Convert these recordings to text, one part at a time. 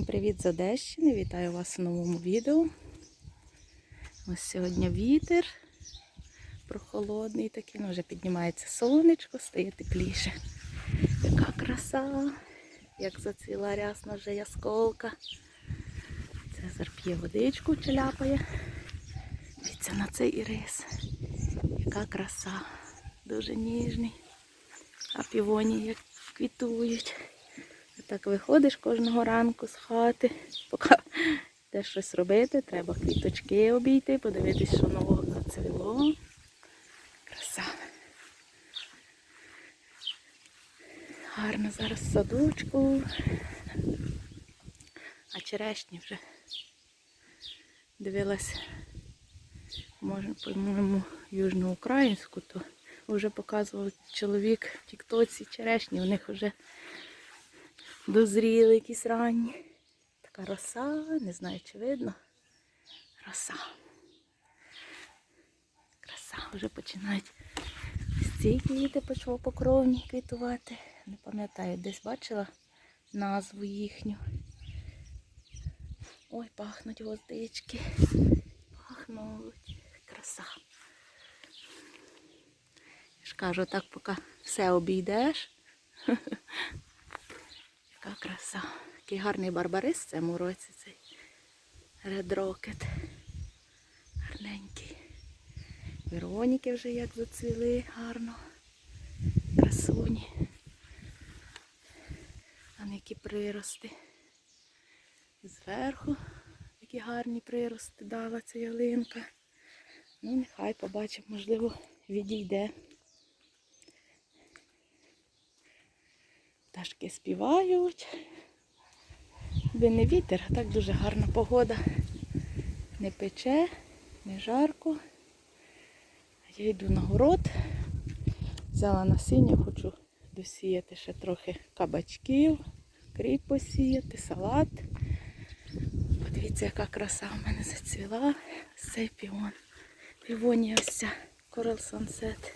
Всім привіт з Одещини! Вітаю вас у новому відео. Ось сьогодні вітер прохолодний такий, ну вже піднімається сонечко, стає тепліше. Яка краса, як зацвіла рясна вже ясколка. Цезар п'є водичку, чаляпає. Дивіться на цей ірис. Яка краса. Дуже ніжний. А півоні як квітують. Так виходиш кожного ранку з хати, поки йдеш щось робити, треба квіточки обійти, подивитись, що нового зацвіло. Краса. Гарно зараз садочку. А черешні вже дивилась, може, по-моєму, южноукраїнську, то вже показував чоловік в Тіктоці черешні, у них вже дозріли якісь ранні. Така роса, не знаю, чи видно. Роса. Краса, вже починають ці квіти покровні квітувати. Не пам'ятаю, десь бачила назву їхню. Ой, пахнуть гвоздички. Пахнуть. Краса. Я ж кажу, так поки все обійдеш. Яка краса. Який гарний барбарис в цьому році цей Rocket. Гарненький. Вероніки вже як зацвіли гарно. Красуні. А не які прирости. Зверху які гарні прирости дала ця ялинка. Ну, нехай побачимо, можливо, відійде. Пташки співають. Би не вітер, а так дуже гарна погода. Не пече, не жарко. Я йду на город. Взяла насіння, хочу досіяти ще трохи кабачків, кріп посіяти, салат. Подивіться, яка краса в мене зацвіла. Цей піон. Півонія ось ця Sunset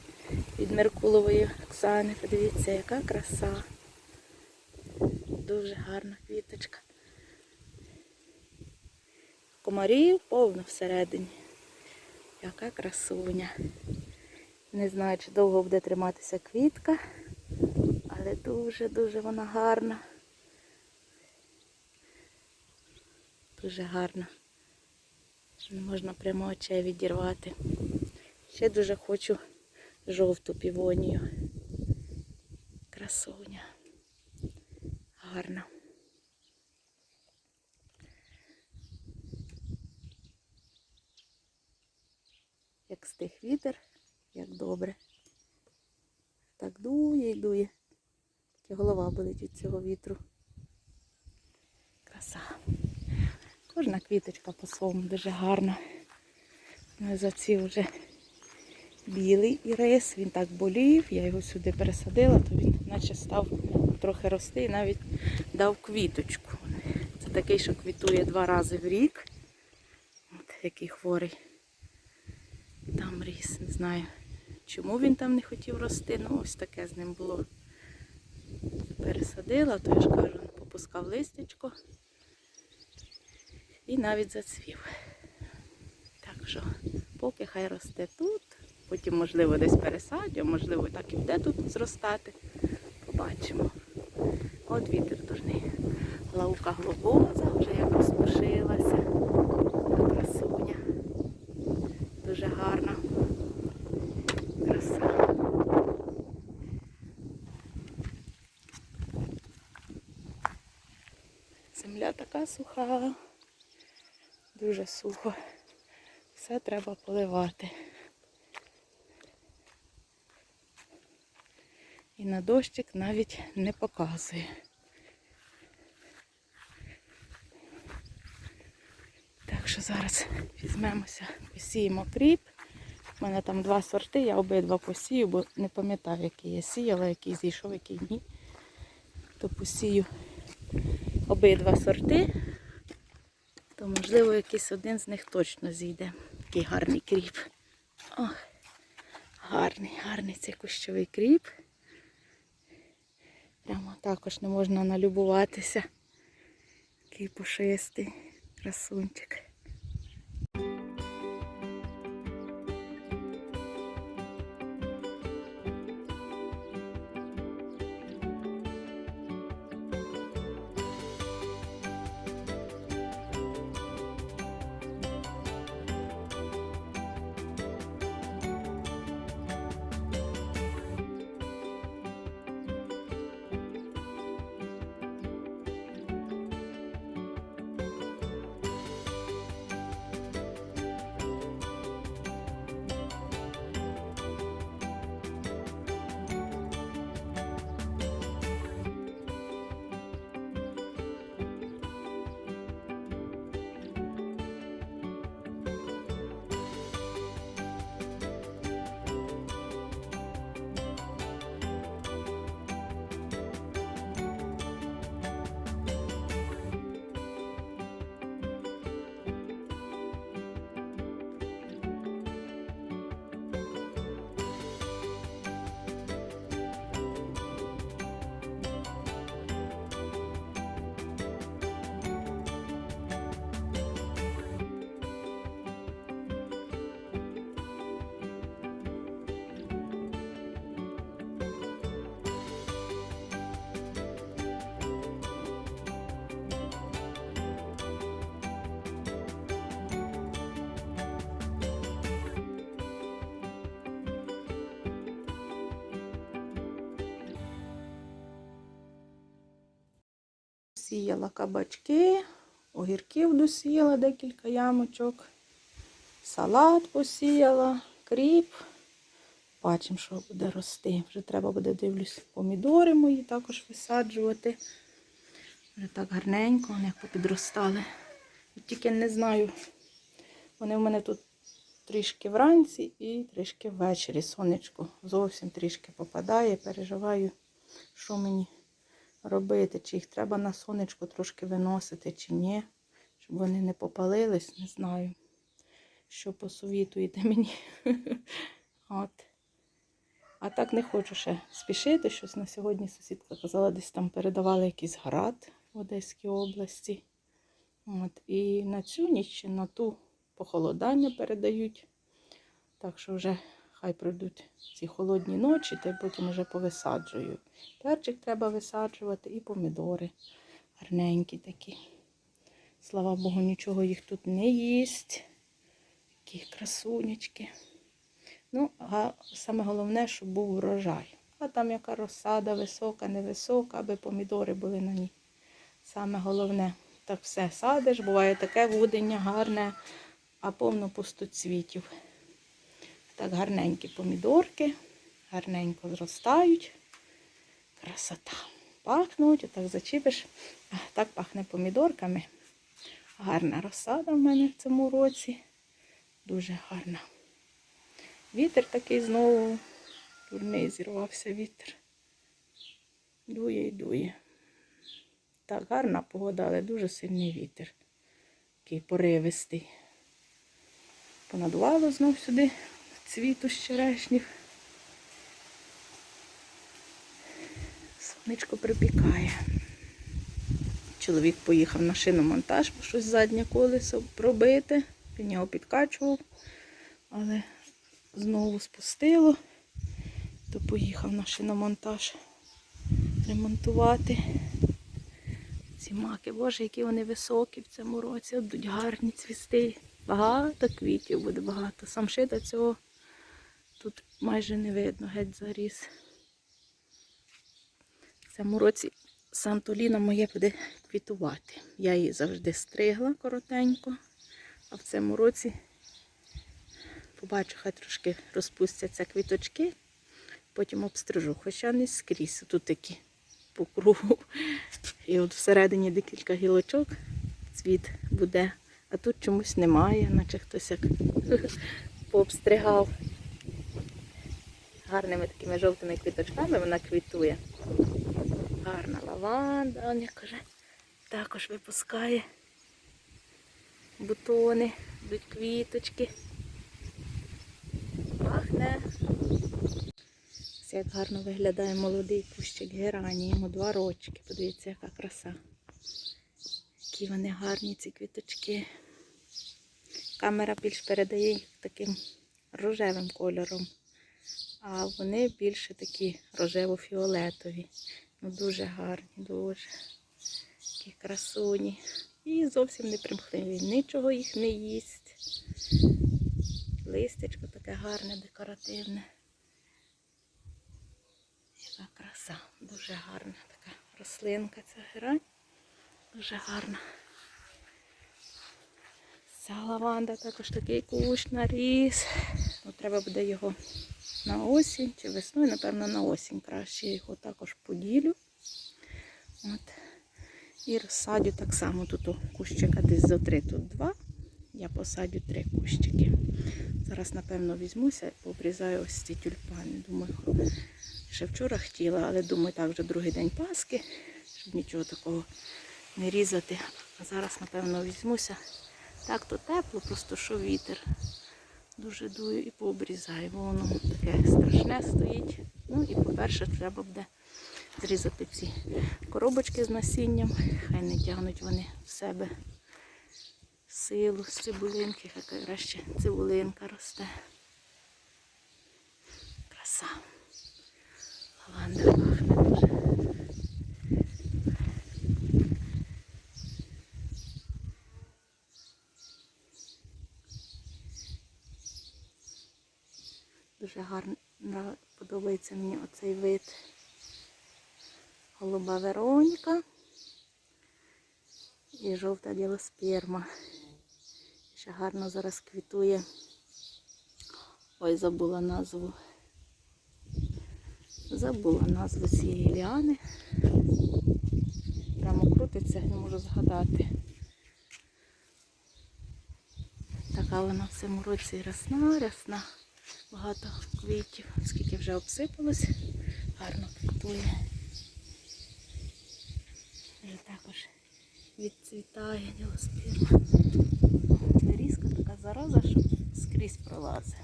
від Меркулової Оксани. Подивіться, яка краса. Дуже гарна квіточка. Комарів повно всередині. Яка красуня. Не знаю, чи довго буде триматися квітка, але дуже-дуже вона гарна. Дуже гарна. Не можна прямо очей відірвати. Ще дуже хочу жовту півонію. Красуня. Гарна. Як стих вітер, як добре. Так дує і дує. Тільки голова болить від цього вітру. Краса. Кожна квіточка по-своєму дуже гарна. Ну, За ці вже білий ірис, він так болів, я його сюди пересадила, то він наче став трохи рости і навіть дав квіточку. Це такий, що квітує два рази в рік. От який хворий. Там ріс, не знаю, чому він там не хотів рости, ну ось таке з ним було. Пересадила, то я ж кажу, попускав листячко і навіть зацвів. Так що, поки хай росте тут, потім, можливо, десь пересадю, можливо, так і буде тут зростати. Побачимо. От вітер дурний. Лаука глобоза вже як розпушилася. Красуня. Дуже гарна. Краса. Земля така суха. Дуже сухо. Все треба поливати. І на дощик навіть не показує. Так що зараз візьмемося, посіємо кріп. У мене там два сорти, я обидва посію, бо не пам'ятаю, який я сіяла, який зійшов, який ні. То посію обидва сорти, то можливо якийсь один з них точно зійде. Такий гарний кріп. Ох, гарний, гарний цей кущовий кріп. Прямо також не можна налюбуватися. Такий пушистий красунчик. Сіяла кабачки, огірків досіяла декілька ямочок, салат посіяла, кріп. Бачимо, що буде рости. Вже треба буде, дивлюсь, помідори мої також висаджувати. Вже так гарненько, вони попідростали. Тільки не знаю. Вони в мене тут трішки вранці і трішки ввечері. Сонечко зовсім трішки попадає. Переживаю, що мені робити, чи їх треба на сонечко трошки виносити, чи ні, щоб вони не попалились, не знаю. Що посовітуєте мені. От. А так не хочу ще спішити. Щось на сьогодні сусідка казала, десь там передавали якийсь град в Одеській області. От. І на цю ніч, на ту похолодання передають. Так що вже хай пройдуть ці холодні ночі, та й потім вже повисаджую. Перчик треба висаджувати і помідори гарненькі такі. Слава Богу, нічого їх тут не їсть. Такі красунечки. Ну, а саме головне, щоб був врожай. А там яка розсада висока, невисока, аби помідори були на ній. Саме головне. Так все садиш, буває таке водення гарне, а повно пустоцвітів. Так гарненькі помідорки, гарненько зростають. Красота. Пахнуть, отак зачіпиш. Так пахне помідорками. Гарна розсада в мене в цьому році. Дуже гарна. Вітер такий знову. Дурний зірвався вітер. Дує і дує. Так, гарна погода, але дуже сильний вітер. Такий поривистий. Понадувало знов сюди цвіту з черешнів. Сонечко припікає. Чоловік поїхав на шиномонтаж, бо щось заднє колесо пробити. Він його підкачував, але знову спустило, то поїхав на шиномонтаж ремонтувати. Ці маки, боже, які вони високі в цьому році, будуть гарні цвісти. Багато квітів буде багато. Самшита цього тут майже не видно, геть заріс. В цьому році Сантоліна моє буде квітувати. Я її завжди стригла коротенько, а в цьому році побачу, хай трошки розпустяться квіточки, потім обстрижу, хоча не скрізь. Тут такі по кругу. І от всередині декілька гілочок цвіт буде, а тут чомусь немає, наче хтось як пообстригав. Гарними такими жовтими квіточками вона квітує. Гарна лаванда, Аня каже, також випускає бутони, йдуть квіточки. Пахне. Ось Як гарно виглядає молодий кущик геранії, йому два рочки. Подивіться, яка краса. Які вони гарні, ці квіточки. Камера більш передає їх таким рожевим кольором, а вони більше такі рожево-фіолетові. Ну, дуже гарні, дуже такі красуні. І зовсім не примхливі. Нічого їх не їсть. Листечко таке гарне, декоративне. Яка краса, дуже гарна така рослинка ця герань. Дуже гарна. Ця лаванда також такий кущ наріс. Ну, треба буде його на осінь чи весною, напевно, на осінь краще. Його також поділю. От. І розсадю так само тут у кущика десь зо три, тут два. Я посадю три кущики. Зараз, напевно, візьмуся і пообрізаю ось ці тюльпани. Думаю, ще вчора хотіла, але думаю, так вже другий день Паски, щоб нічого такого не різати. А зараз, напевно, візьмуся. Так то тепло, просто що вітер. Дуже дую і пообрізаю, бо воно таке страшне стоїть. Ну і, по-перше, треба буде зрізати ці коробочки з насінням. Хай не тягнуть вони в себе силу з цибулинки, хай краще цибулинка росте. Краса. Лаванда пахне дуже. Дуже гарно подобається мені оцей вид голуба Вероніка і жовта ділосперма. Ще гарно зараз квітує. Ой, забула назву. Забула назву цієї ліани. Прямо крутиться, не можу згадати. Така вона в цьому році рясна, рясна. Багато квітів, скільки вже обсипалось, гарно квітує. Вже також відцвітає ділоспірма. Вирізка така зараза, що скрізь пролазить.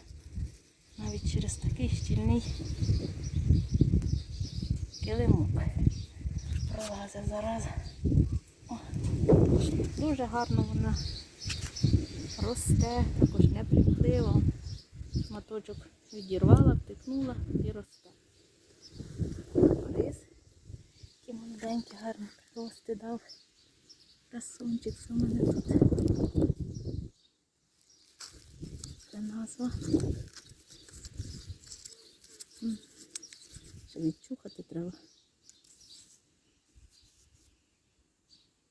Навіть через такий щільний килимок пролазить зараза. О, дуже гарно вона росте, також не Шматочок відірвала, втикнула і росте. Рис, який молоденький, гарний рости дав. Красунчик це у мене тут. Це назва. Ще відчухати треба.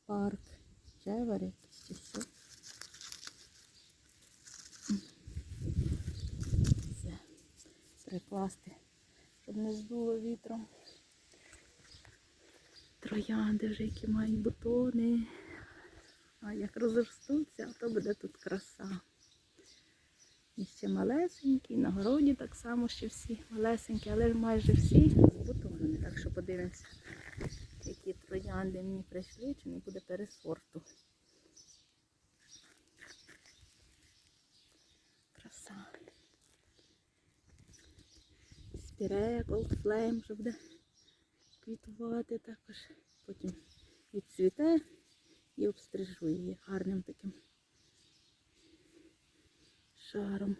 Парк. Чеварі чи що. Все. Прикласти, щоб не здуло вітром. Троянди вже, які мають бутони. А як розростуться, то буде тут краса. І ще малесенькі, на городі так само ще всі малесенькі, але майже всі з бутонами. Так що подивимося, які троянди мені прийшли, чи не буде пересорту. Краса. Спірея, голдфлейм вже буде квітувати також. Потім відцвіте і обстрижу її гарним таким шаром.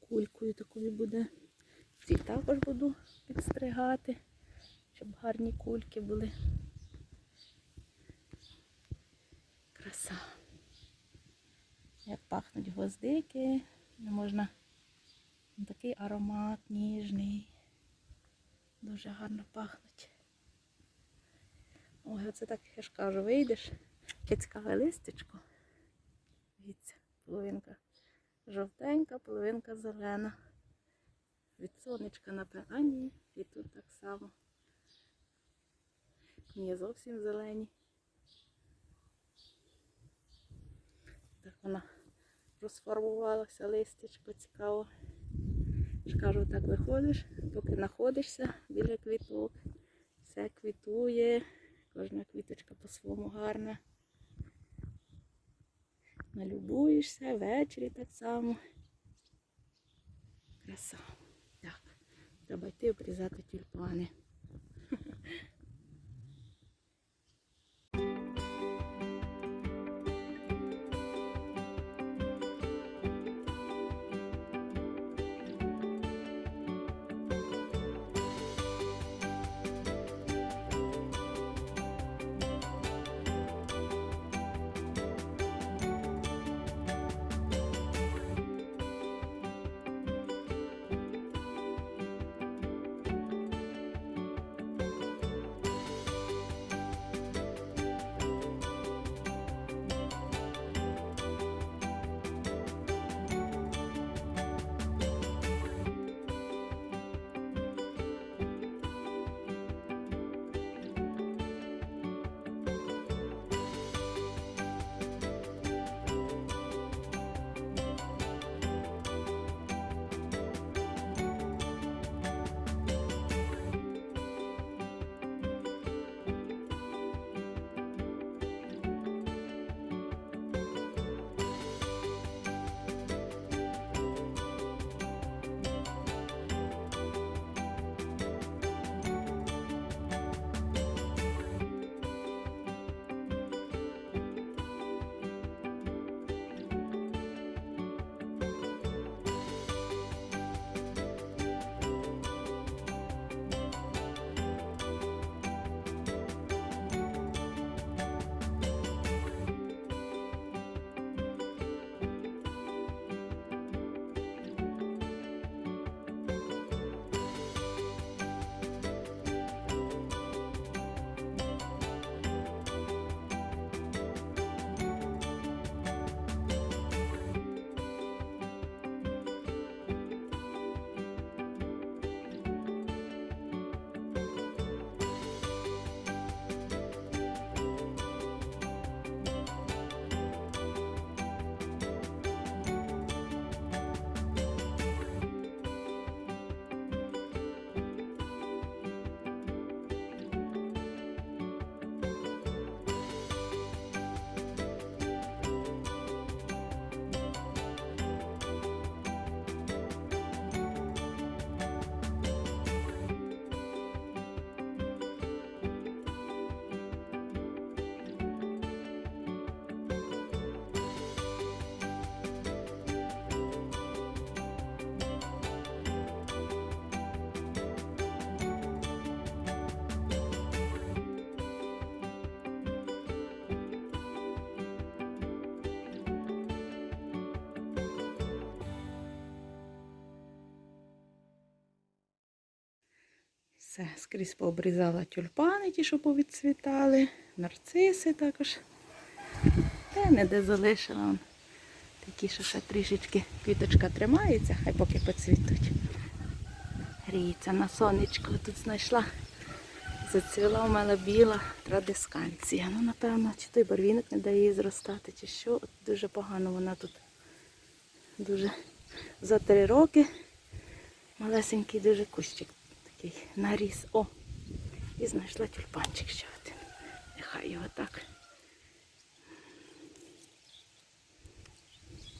Кулькою такою буде. Ці також буду підстригати, щоб гарні кульки були. Краса. Як пахнуть гвоздики, не можна такий аромат ніжний. Дуже гарно пахнуть. Ой, оце так я ж кажу, вийдеш, цікаве листечко. Дивіться, половинка жовтенька, половинка зелена. Від сонечка напевно. А і тут так само. Ні, зовсім зелені. Так вона розфарбувалася, листечко цікаво. Ж кажу, так виходиш, поки знаходишся біля квіток. Все квітує, кожна квіточка по-своєму гарна. Налюбуєшся, ввечері так само. Краса. Так, треба йти обрізати тюльпани. Все, скрізь пообрізала тюльпани, ті, що повідцвітали, нарциси також. Та не де залишила. Такі, що ще трішечки квіточка тримається, хай поки поцвітуть. Гріється на сонечку. Тут знайшла. Зацвіла у мене біла традисканція. Ну, напевно, чи той барвінок не дає їй зростати, чи що. От дуже погано вона тут. Дуже за три роки. Малесенький дуже кущик такий наріс. О! І знайшла тюльпанчик ще один. Нехай його так.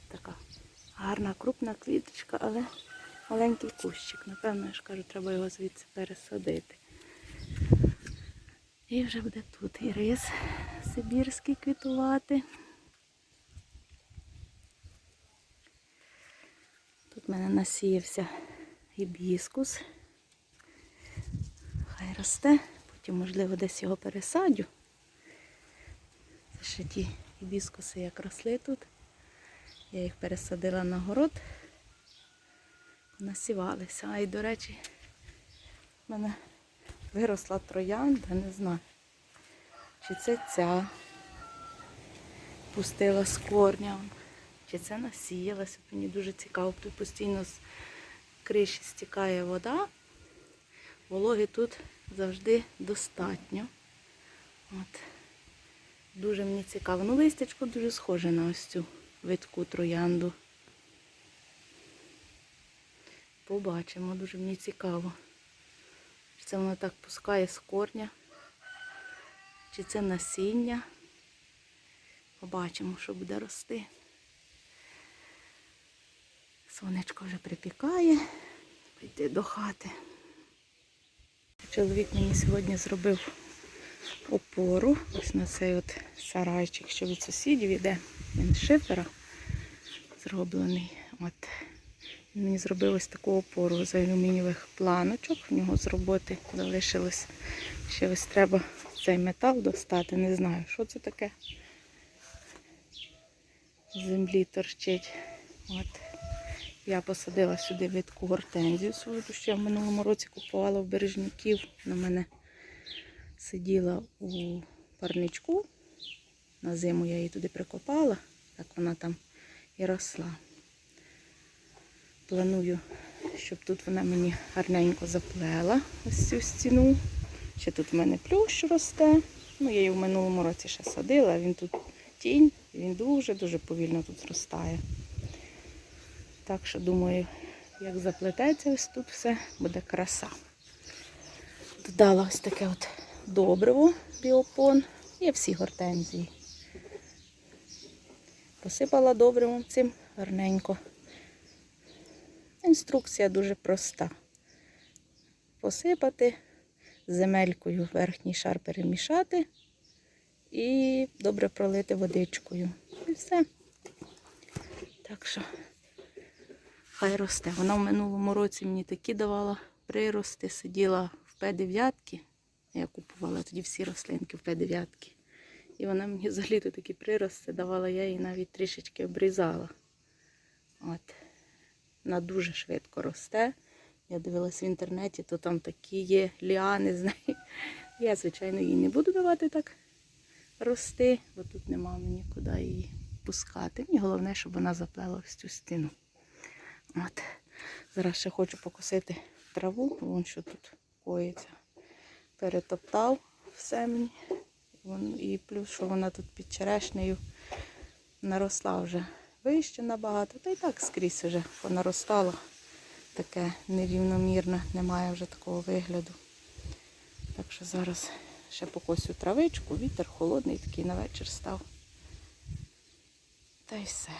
Така гарна крупна квіточка, але маленький кущик. Напевно, я ж кажу, треба його звідси пересадити. І вже буде тут і рис сибірський квітувати. Тут в мене насіявся гібіскус. Росте, потім, можливо, десь його пересадю. Це ще ті гібіскуси, як росли тут. Я їх пересадила на город, насівалися. А і, до речі, в мене виросла троянда, не знаю, чи це ця пустила з корня, чи це насіялася. Мені дуже цікаво, тут постійно з криші стікає вода. Вологи тут завжди достатньо. От. Дуже мені цікаво. Ну, листячко дуже схоже на ось цю витку троянду. Побачимо, дуже мені цікаво. Чи це воно так пускає з корня, чи це насіння. Побачимо, що буде рости. Сонечко вже припікає, пойти до хати. Чоловік мені сьогодні зробив опору. Ось на цей от сарайчик, що від сусідів іде. Він шифера зроблений. От. Він мені зробив ось таку опору з алюмінієвих планочок. В нього з роботи залишилось. Ще ось треба цей метал достати. Не знаю, що це таке. З землі торчить. От. Я посадила сюди витку гортензію свою, ту, що я в минулому році купувала в бережнюків. На мене сиділа у парничку. На зиму я її туди прикопала, так вона там і росла. Планую, щоб тут вона мені гарненько заплела ось цю стіну. Ще тут в мене плющ росте. Ну, я її в минулому році ще садила, він тут тінь, він дуже-дуже повільно тут зростає. Так що, думаю, як заплететься ось тут все, буде краса. Додала ось таке от добриво біопон і всі гортензії. Посипала добривом цим гарненько. Інструкція дуже проста. Посипати, земелькою верхній шар перемішати і добре пролити водичкою. І все. Так що хай росте. Вона в минулому році мені такі давала прирости, сиділа в П9. Я купувала тоді всі рослинки в П9. І вона мені взагалі то такі прирости давала, я її навіть трішечки обрізала. От. Вона дуже швидко росте. Я дивилась в інтернеті, то там такі є ліани з неї. Я, звичайно, її не буду давати так рости, бо тут нема мені куди її пускати. Мені головне, щоб вона заплела ось цю стіну. От. Зараз ще хочу покосити траву, вон що тут коїться. Перетоптав все мені. І плюс, що вона тут під черешнею наросла вже вище набагато. Та й так скрізь вже понаростало. Таке нерівномірне, немає вже такого вигляду. Так що зараз ще покосю травичку, вітер холодний, такий на вечір став. Та й все.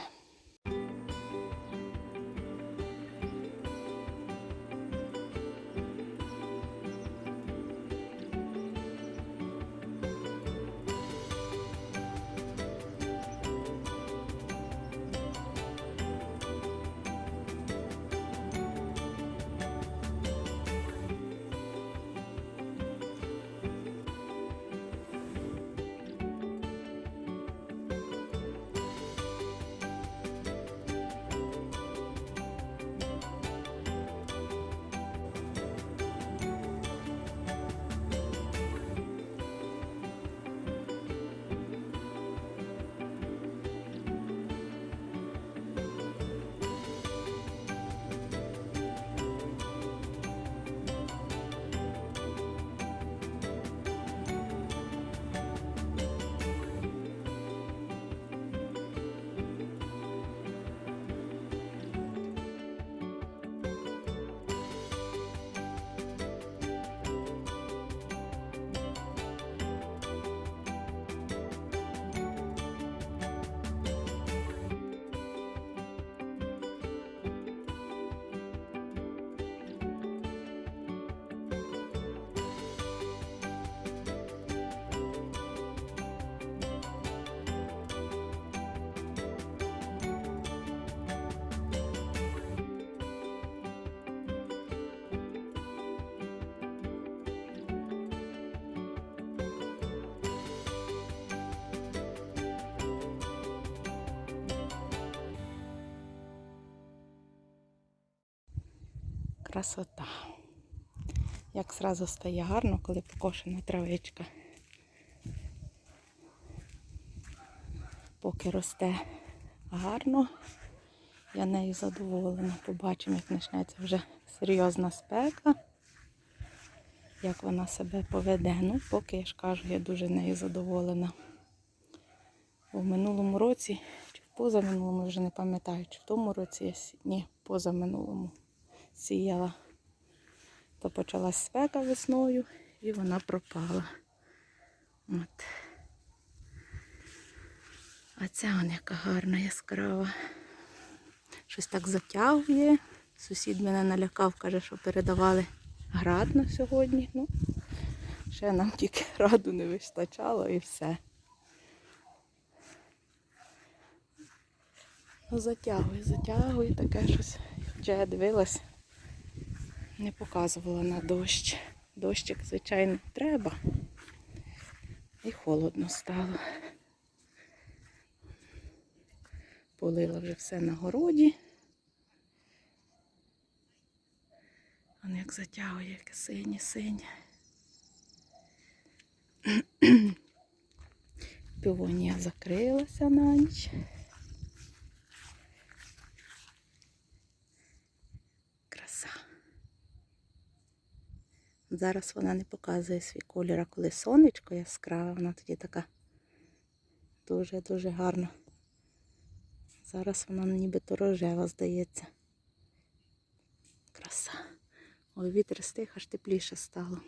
Красота. Як зразу стає гарно, коли покошена травичка. Поки росте гарно, я нею задоволена. Побачимо, як почнеться вже серйозна спека, як вона себе поведе. Ну, поки я ж кажу, я дуже нею задоволена. У минулому році, чи в позаминулому, вже не пам'ятаю, чи в тому році ні, позаминулому сіяла. То почалась спека весною і вона пропала. От. А ця вон яка гарна, яскрава. Щось так затягує. Сусід мене налякав, каже, що передавали град на сьогодні. Ну, ще нам тільки граду не вистачало і все. Ну, затягує, затягує таке щось. Хоча я дивилась, не показувала на дощ. Дощик, звичайно, треба. І холодно стало. Полила вже все на городі. Вон як затягує, яке синє, синє. Півонія закрилася на ніч. Краса. Зараз вона не показує свій колір, а коли сонечко яскраве, вона тоді така дуже-дуже гарна. Зараз вона нібито рожева, здається. Краса. Ой, вітер стих, аж тепліше стало.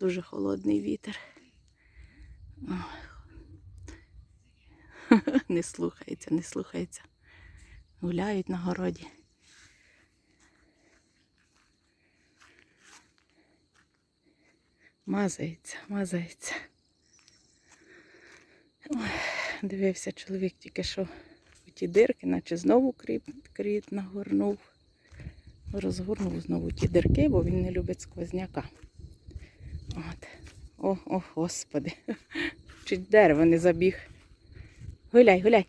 Дуже холодний вітер. Не слухається, не слухається. Гуляють на городі. Мазається, мазається. Ой, дивився чоловік тільки що у ті дирки, наче знову кріп, кріт нагорнув. Розгорнув знову ті дирки, бо він не любить сквозняка. От. О, о, господи. Чуть дерево не забіг. Гуляй, гуляй.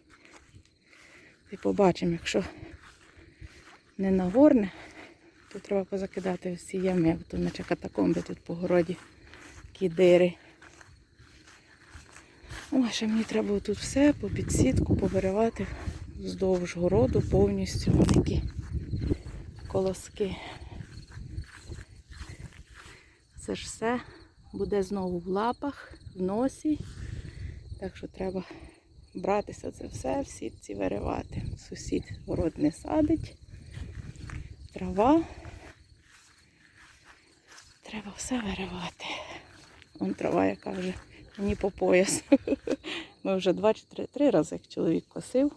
І побачимо, якщо не нагорне, то треба позакидати ці ями, бо то наче катакомби тут по городі. Такі дири. Ой, ще мені треба тут все по підсітку повиривати вздовж городу повністю Вон які колоски. Це ж все буде знову в лапах, в носі. Так що треба братися це все, в сітці виривати. Сусід город не садить. Трава. Треба все виривати. Вон трава, яка вже мені по пояс. Ми вже два чи три, три рази як чоловік косив.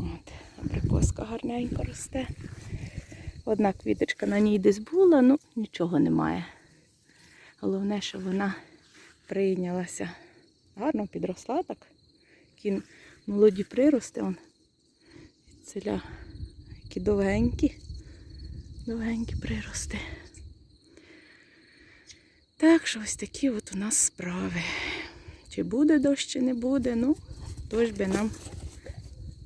От, абрикоска гарненько росте. Одна квіточка на ній десь була, ну нічого немає. Головне, що вона прийнялася. Гарно підросла так. Такі молоді прирости. Вон. Ціля, які довгенькі. Довгенькі прирости. Так що ось такі от у нас справи. Чи буде дощ, чи не буде, ну, дощ би нам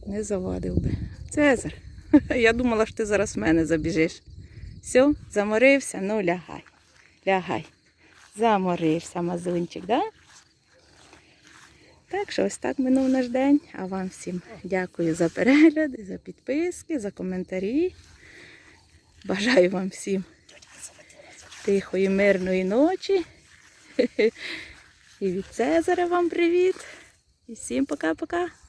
не завадив би. Цезар, я думала, що ти зараз в мене забіжиш. Все, заморився, ну лягай. Лягай. Заморився, мазунчик, да? Так що ось так минув наш день. А вам всім дякую за перегляди, за підписки, за коментарі. Бажаю вам всім тихої, мирної ночі. І від Цезаря вам привіт. І всім пока-пока.